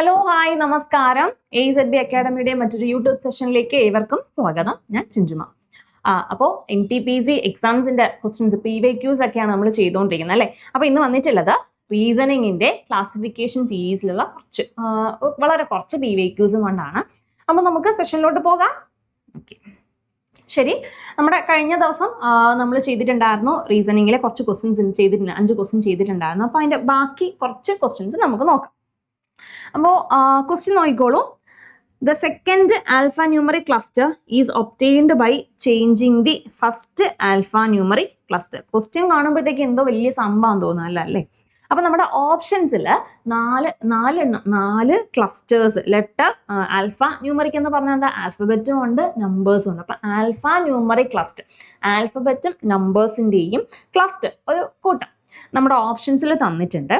Hello hi നമസ്കാരം. A Z B അക്കാഡമിയുടെ മറ്റൊരു യൂട്യൂബ് സെഷനിലേക്ക് ഏവർക്കും സ്വാഗതം. ഞാൻ ചിഞ്ചുമ. ആ അപ്പോൾ എൻ ടി പി സി എക്സാംസിന്റെ ക്വസ്റ്റ്യൻസ് പി വൈ ക്യൂസ് ഒക്കെയാണ് നമ്മൾ ചെയ്തുകൊണ്ടിരിക്കുന്നത് അല്ലേ? അപ്പോൾ ഇന്ന് വന്നിട്ടുള്ളത് റീസണിങ്ങിന്റെ ക്ലാസിഫിക്കേഷൻ സീരീസിലുള്ള കുറച്ച് വളരെ കുറച്ച് പി വൈ ക്യൂസും കൊണ്ടാണ്. അപ്പോൾ നമുക്ക് സെഷനിലോട്ട് പോകാം. ഓക്കെ ശരി. നമ്മുടെ കഴിഞ്ഞ ദിവസം നമ്മൾ ചെയ്തിട്ടുണ്ടായിരുന്നു റീസണിങ്ങിലെ കുറച്ച് ക്വസ്റ്റ്യൻസ് ചെയ്തിട്ടുണ്ട് അഞ്ച് ക്വസ്റ്റ്യൻ ചെയ്തിട്ടുണ്ടായിരുന്നു. അപ്പോൾ അതിന്റെ ബാക്കി കുറച്ച് ക്വസ്റ്റ്യൻസ് നമുക്ക് നോക്കാം. അപ്പോൾ ക്വസ്റ്റ്യൻ നോക്കിക്കോളൂ. The second alpha numeric cluster is obtained by changing the first alpha numeric cluster question കാണുമ്പോഴത്തേക്ക് എന്തോ വലിയ സംഭവം തോന്നുന്നല്ല അല്ലേ അപ്പൊ നമ്മുടെ ഓപ്ഷൻസിൽ നാല് നാല് എണ്ണം നാല് ക്ലസ്റ്റേഴ്സ് ലെറ്റർ ആൽഫ ന്യൂമറിക് എന്ന് പറഞ്ഞാൽ എന്താ? ആൽഫബറ്റും ഉണ്ട് നമ്പേഴ്സും ഉണ്ട്. അപ്പൊ ആൽഫ ന്യൂമറിക് ക്ലസ്റ്റർ ആൽഫബറ്റും നമ്പേഴ്സിന്റെയും ക്ലസ്റ്റർ ഒരു കൂട്ടം. നമ്മുടെ ഓപ്ഷൻസിൽ തന്നിട്ടുണ്ട്.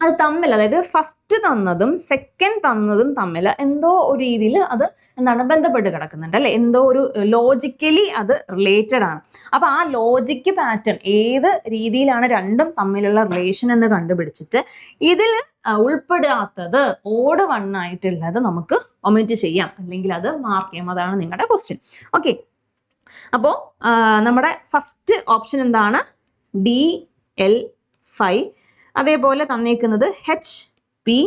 അത് തമ്മിൽ അതായത് ഫസ്റ്റ് തന്നതും സെക്കൻഡ് തന്നതും തമ്മിൽ എന്തോ ഒരു രീതിയിൽ അത് എന്താണ് ബന്ധപ്പെട്ട് കിടക്കുന്നുണ്ട് അല്ലെ? എന്തോ ഒരു ലോജിക്കലി അത് റിലേറ്റഡ് ആണ്. അപ്പൊ ആ ലോജിക്ക് പാറ്റേൺ ഏത് രീതിയിലാണ് രണ്ടും തമ്മിലുള്ള റിലേഷൻ എന്ന് കണ്ടുപിടിച്ചിട്ട് ഇതിൽ ഉൾപ്പെടാത്തത് ഓട് വൺ ആയിട്ടുള്ളത് നമുക്ക് ഒമിറ്റ് ചെയ്യാം. അല്ലെങ്കിൽ അത് മാർക്ക് ചെയ്യാം. അതാണ് നിങ്ങളുടെ ക്വസ്റ്റ്യൻ ഓക്കെ അപ്പോൾ നമ്മുടെ ഫസ്റ്റ് ഓപ്ഷൻ എന്താണ്? ഡി എൽ ഫൈവ് അതേപോലെ തന്നേക്കുന്നത് എച്ച് പി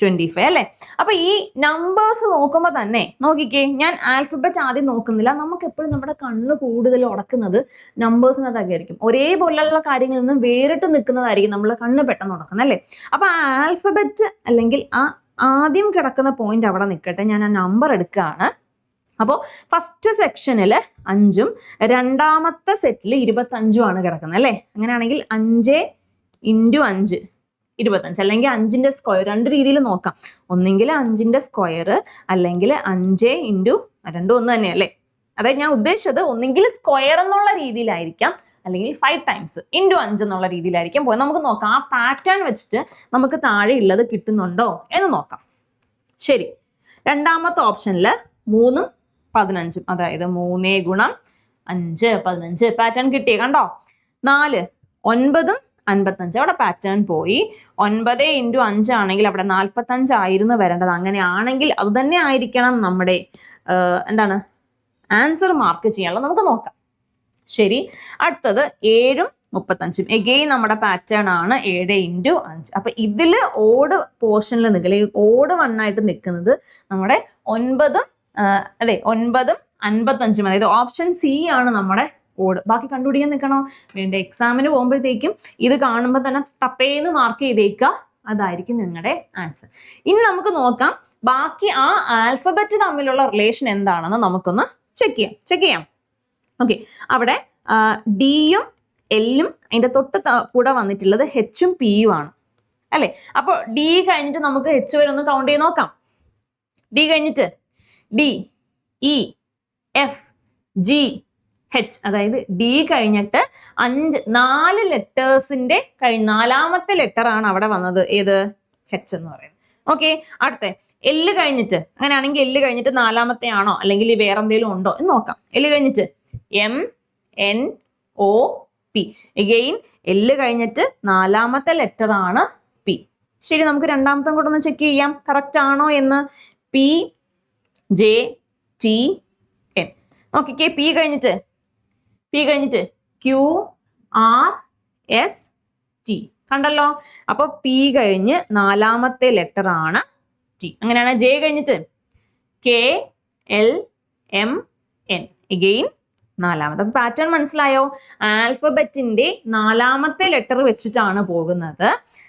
ട്വന്റി ഫൈവ് അല്ലേ? അപ്പൊ ഈ നമ്പേഴ്സ് നോക്കുമ്പോൾ തന്നെ നോക്കിക്കേ ഞാൻ ആൽഫബറ്റ് ആദ്യം നോക്കുന്നില്ല. നമുക്ക് എപ്പോഴും നമ്മുടെ കണ്ണ് കൂടുതൽ ഉടക്കുന്നത് നമ്പേഴ്സിനെ ആയിരിക്കും ഒരേപോലെയുള്ള കാര്യങ്ങളിൽ നിന്നും വേറിട്ട് നിൽക്കുന്നതായിരിക്കും നമ്മൾ കണ്ണ് പെട്ടെന്ന് ഉടക്കുന്നത് അല്ലേ? അപ്പൊ ആ ആൽഫബറ്റ് അല്ലെങ്കിൽ ആ ആദ്യം കിടക്കുന്ന പോയിന്റ് അവിടെ നിൽക്കട്ടെ. ഞാൻ ആ നമ്പർ എടുക്കുകയാണ്. അപ്പോൾ ഫസ്റ്റ് സെക്ഷനിൽ അഞ്ചും രണ്ടാമത്തെ സെറ്റിൽ ഇരുപത്തഞ്ചും ആണ് കിടക്കുന്നത് അല്ലേ? അങ്ങനെയാണെങ്കിൽ അഞ്ച് ഇന്റു അഞ്ച് ഇരുപത്തഞ്ച്. അല്ലെങ്കിൽ അഞ്ചിന്റെ സ്ക്വയർ രണ്ട് രീതിയിൽ നോക്കാം. ഒന്നെങ്കിൽ അഞ്ചിന്റെ സ്ക്വയർ അല്ലെങ്കിൽ അഞ്ച് ഇന്റു രണ്ടും ഒന്ന് തന്നെയല്ലേ അതായത് ഞാൻ ഉദ്ദേശിച്ചത് ഒന്നെങ്കിൽ സ്ക്വയർ എന്നുള്ള രീതിയിലായിരിക്കാം അല്ലെങ്കിൽ ഫൈവ് ടൈംസ് ഇന്റു അഞ്ച് എന്നുള്ള രീതിയിലായിരിക്കും പോയത് നമുക്ക് നോക്കാം ആ പാറ്റേൺ വെച്ചിട്ട് നമുക്ക് താഴെ ഉള്ളത് കിട്ടുന്നുണ്ടോ എന്ന് നോക്കാം. ശരി. രണ്ടാമത്തെ ഓപ്ഷനിൽ മൂന്നും പതിനഞ്ചും അതായത് മൂന്നേ ഗുണം അഞ്ച് പതിനഞ്ച്. പാറ്റേൺ കിട്ടിയേ കണ്ടോ? നാല് ഒൻപതും അൻപത്തഞ്ച്. അവിടെ പാറ്റേൺ പോയി. ഒൻപത് ഇന്റു അഞ്ചാണെങ്കിൽ അവിടെ നാൽപ്പത്തഞ്ചായിരുന്നു വരേണ്ടത്. അങ്ങനെയാണെങ്കിൽ അത് തന്നെ ആയിരിക്കണം നമ്മുടെ എന്താണ് ആൻസർ മാർക്ക് ചെയ്യാനുള്ളത്. നമുക്ക് നോക്കാം. ശരി. അടുത്തത് ഏഴും മുപ്പത്തഞ്ചും. എഗെയിൻ നമ്മുടെ പാറ്റേൺ ആണ് ഏഴ് ഇന്റു അഞ്ച്. അപ്പൊ ഇതിൽ ഓട് പോർഷനിൽ നിൽക്കുക ഓട് വണ്ണായിട്ട് നിൽക്കുന്നത് നമ്മുടെ ഒൻപതും അതെ ഒൻപതും അൻപത്തഞ്ചും. അതായത് ഓപ്ഷൻ സി ആണ് നമ്മുടെ ഓട്. ബാക്കി കണ്ടുപിടിക്കാൻ നിൽക്കണോ. വേണ്ട എക്സാമിന് പോകുമ്പോഴത്തേക്കും ഇത് കാണുമ്പോൾ തന്നെ ടപ്പേന്ന് മാർക്ക് ചെയ്തേക്കുക. അതായിരിക്കും നിങ്ങളുടെ ആൻസർ ഇനി നമുക്ക് നോക്കാം ബാക്കി ആ ആൽഫബറ്റ് തമ്മിലുള്ള റിലേഷൻ എന്താണെന്ന് നമുക്കൊന്ന് ചെക്ക് ചെയ്യാം. ചെക്ക് ചെയ്യാം. ഓക്കെ അവിടെ ഡിയും എല്ലും അതിന്റെ തൊട്ട് കൂടെ വന്നിട്ടുള്ളത് ഹെച്ചും പിയും ആണ്. അല്ലേ? അപ്പോൾ ഡി കഴിഞ്ഞിട്ട് നമുക്ക് എച്ച് വരെ ഒന്ന് കൗണ്ട് ചെയ്ത് നോക്കാം. ഡി കഴിഞ്ഞിട്ട് D E F G H അതായത് ഡി കഴിഞ്ഞിട്ട് അഞ്ച് നാല് ലെറ്റേഴ്സിന്റെ കഴിഞ്ഞ നാലാമത്തെ ലെറ്റർ ആണ് അവിടെ വന്നത്. ഏത്? ഹെച്ച് എന്ന് പറയുന്നത്. ഓക്കെ അടുത്ത എല്ല് കഴിഞ്ഞിട്ട് അങ്ങനെയാണെങ്കിൽ എല്ല് കഴിഞ്ഞിട്ട് നാലാമത്തെ ആണോ? അല്ലെങ്കിൽ വേറെ എന്തെങ്കിലും ഉണ്ടോ? എന്ന് നോക്കാം. എല്ല് കഴിഞ്ഞിട്ട് M N O P again L കഴിഞ്ഞിട്ട് നാലാമത്തെ ലെറ്റർ ആണ് പി ശരി നമുക്ക് രണ്ടാമത്തെ കൂടെ ഒന്ന് ചെക്ക് ചെയ്യാം. കറക്റ്റ് ആണോ എന്ന്? P J T N okay P കഴിഞ്ഞിട്ട് പി കഴിഞ്ഞിട്ട് ക്യു ആർ എസ് ടി കണ്ടല്ലോ? അപ്പൊ പി കഴിഞ്ഞ് നാലാമത്തെ ലെറ്റർ ആണ് ടി അങ്ങനെയാണ് ജെ കഴിഞ്ഞിട്ട് K L M N again നാലാമത്തെ. പാറ്റേൺ മനസ്സിലായോ? ആൽഫബറ്റിന്റെ നാലാമത്തെ ലെറ്റർ വെച്ചിട്ടാണ് പോകുന്നത്.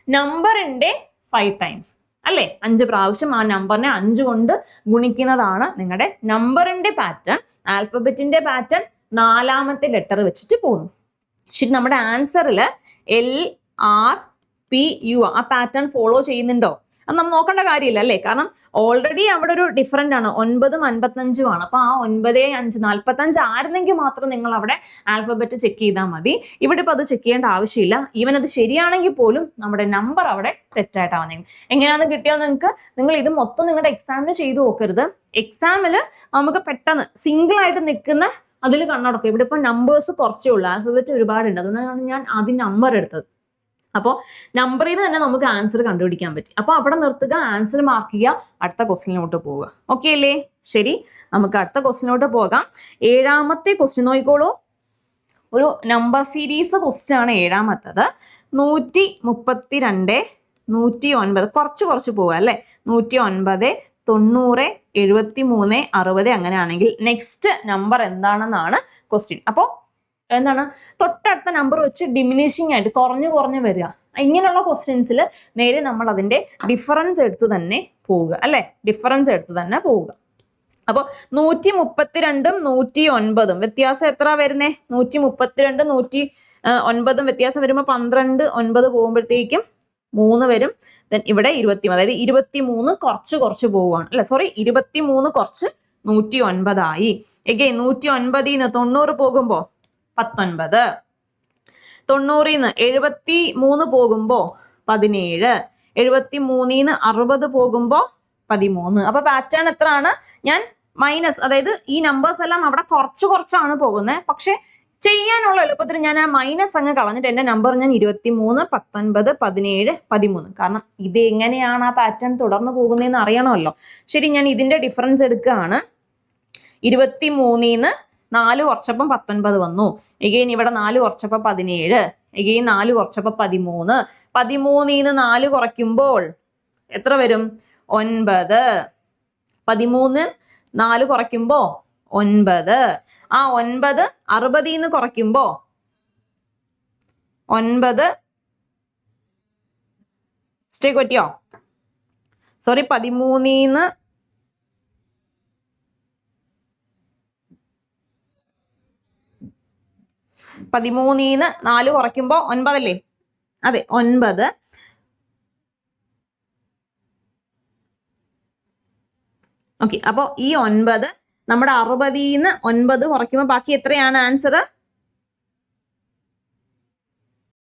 നമ്പറിന്റെ ഫൈവ് ടൈംസ് അല്ലേ? അഞ്ച് പ്രാവശ്യം ആ നമ്പറിനെ അഞ്ച് കൊണ്ട് ഗുണിക്കുന്നതാണ് നിങ്ങളുടെ നമ്പറിന്റെ പാറ്റേൺ ആൽഫബറ്റിന്റെ പാറ്റേൺ നാലാമത്തെ ലെറ്റർ വെച്ചിട്ട് പോകുന്നു. ശരി നമ്മുടെ ആൻസറിൽ എൽ ആർ പി യു ആ. പാറ്റേൺ ഫോളോ ചെയ്യുന്നുണ്ടോ? അത് നമ്മൾ നോക്കേണ്ട കാര്യമില്ല അല്ലേ? കാരണം ഓൾറെഡി അവിടെ ഒരു ഡിഫറന്റ് ആണ്. ഒൻപതും അൻപത്തഞ്ചും ആണ്. അപ്പോൾ ആ ഒൻപത് അഞ്ച് നാൽപ്പത്തഞ്ച് ആയിരുന്നെങ്കിൽ മാത്രം നിങ്ങൾ അവിടെ ആൽഫബറ്റ് ചെക്ക് ചെയ്താൽ മതി. ഇവിടെ ഇപ്പോൾ അത് ചെക്ക് ചെയ്യേണ്ട ആവശ്യമില്ല. ഈവൻ അത് ശരിയാണെങ്കിൽ പോലും നമ്മുടെ നമ്പർ അവിടെ തെറ്റായിട്ടാണ് വന്നേക്കുന്നത്. എങ്ങനെയാണ് കിട്ടിയത് നിങ്ങൾക്ക്? നിങ്ങൾ ഇത് മൊത്തം നിങ്ങളുടെ എക്സാമിന് ചെയ്തു നോക്കരുത്. എക്സാമിൽ നമുക്ക് പെട്ടെന്ന് സിംഗിൾ ആയിട്ട് നിൽക്കുന്ന അതിൽ കണ്ണടക്കും. ഇവിടെ ഇപ്പൊ നമ്പേഴ്സ് കുറച്ചേ ഉള്ളൂ. ആൽഫബറ്റ് ഒരുപാടുണ്ട്. അതുകൊണ്ടാണ് ഞാൻ ആദ്യം നമ്പർ എടുത്തത്. അപ്പോൾ നമ്പറിൽ നിന്ന് തന്നെ നമുക്ക് ആൻസർ കണ്ടുപിടിക്കാൻ പറ്റി. അപ്പോൾ അവിടെ നിർത്തുക ആൻസർ മാർക്ക് ചെയ്യുക അടുത്ത ക്വസ്റ്റിനോട്ട് പോവുക. ഓക്കെ അല്ലേ? ശരി. നമുക്ക് അടുത്ത ക്വസ്റ്റിനോട്ട് പോകാം. ഏഴാമത്തെ ക്വസ്റ്റ്യൻ നോക്കിക്കോളൂ. ഒരു നമ്പർ സീരീസ് ക്വസ്റ്റ്യൻ ആണ് ഏഴാമത്തത്. നൂറ്റി മുപ്പത്തി രണ്ട് നൂറ്റി ഒൻപത്. കുറച്ച് കുറച്ച് പോവുക അല്ലേ? നൂറ്റി ഒൻപത് തൊണ്ണൂറ് എഴുപത്തി മൂന്ന് അറുപത് അങ്ങനെയാണെങ്കിൽ നെക്സ്റ്റ് നമ്പർ എന്താണെന്നാണ് ക്വസ്റ്റ്യൻ അപ്പോൾ എന്താണ്? തൊട്ടടുത്ത നമ്പർ വെച്ച് ഡിമിനിഷിങ് ആയിട്ട് കുറഞ്ഞു കുറഞ്ഞു വരിക. ഇങ്ങനെയുള്ള ക്വസ്റ്റ്യൻസിൽ നേരെ നമ്മൾ അതിന്റെ ഡിഫറൻസ് എടുത്തു തന്നെ പോവുക അല്ലേ? ഡിഫറൻസ് എടുത്തു തന്നെ പോവുക. അപ്പോൾ നൂറ്റി മുപ്പത്തിരണ്ടും നൂറ്റി ഒൻപതും വ്യത്യാസം എത്ര വരുന്നേ? നൂറ്റി മുപ്പത്തിരണ്ട് നൂറ്റി ഒൻപതും വ്യത്യാസം വരുമ്പോൾ പന്ത്രണ്ട് ഒൻപത് പോകുമ്പോഴത്തേക്കും മൂന്ന് വരും. ദെൻ ഇവിടെ ഇരുപത്തി അതായത് ഇരുപത്തി മൂന്ന് കുറച്ച് കുറച്ച് പോവുകയാണ്. അല്ലെ സോറി ഇരുപത്തി മൂന്ന് കുറച്ച് നൂറ്റി ഒൻപതായി എഗെയിൻ നൂറ്റി ഒൻപതിൽ നിന്ന് തൊണ്ണൂറ് പോകുമ്പോൾ പത്തൊൻപത്. തൊണ്ണൂറിൽ നിന്ന് എഴുപത്തി മൂന്ന് പോകുമ്പോൾ പതിനേഴ്. എഴുപത്തി മൂന്നിൽ നിന്ന് അറുപത് പോകുമ്പോൾ പതിമൂന്ന്. അപ്പൊ പാറ്റേൺ എത്രയാണ്? ഞാൻ മൈനസ് അതായത് ഈ നമ്പേഴ്സ് എല്ലാം അവിടെ കുറച്ച് കുറച്ചാണ് പോകുന്നത്. പക്ഷെ ചെയ്യാനുള്ള എളുപ്പത്തിൽ ഞാൻ ആ മൈനസ് അങ്ങ് കളഞ്ഞിട്ട് എന്റെ നമ്പർ ഞാൻ ഇരുപത്തി മൂന്ന് പത്തൊൻപത് പതിനേഴ് പതിമൂന്ന്. കാരണം ഇത് എങ്ങനെയാണ് ആ പാറ്റേൺ തുടർന്ന് പോകുന്നതെന്ന് അറിയണമല്ലോ. ശരി ഞാൻ ഇതിന്റെ ഡിഫറൻസ് എടുക്കുകയാണ്. ഇരുപത്തി മൂന്നിന്ന് നാല് കുറച്ചപ്പം പത്തൊൻപത് വന്നു. എഗെയിൻ ഇവിടെ നാല് കുറച്ചപ്പം പതിനേഴ്. എഗെയിൻ നാല് കുറച്ചപ്പം പതിമൂന്ന്. പതിമൂന്നിന്ന് നാല് കുറയ്ക്കുമ്പോൾ എത്ര വരും? ഒൻപത്. പതിമൂന്ന് നാല് കുറയ്ക്കുമ്പോൾ ഒൻപത്. ആ ഒൻപത് അറുപതിൽ നിന്ന് കുറയ്ക്കുമ്പോ ഒൻപത് സ്റ്റേക്ക് പറ്റിയോ സോറി പതിമൂന്നിന്ന് പതിമൂന്നിന്ന് നാല് കുറയ്ക്കുമ്പോ ഒൻപതല്ലേ? അതെ ഒൻപത്. ഓക്കെ അപ്പോൾ ഈ ഒൻപത് നമ്മുടെ അറുപതിന്ന് ഒൻപത് കുറയ്ക്കുമ്പോൾ ബാക്കി എത്രയാണ് ആൻസർ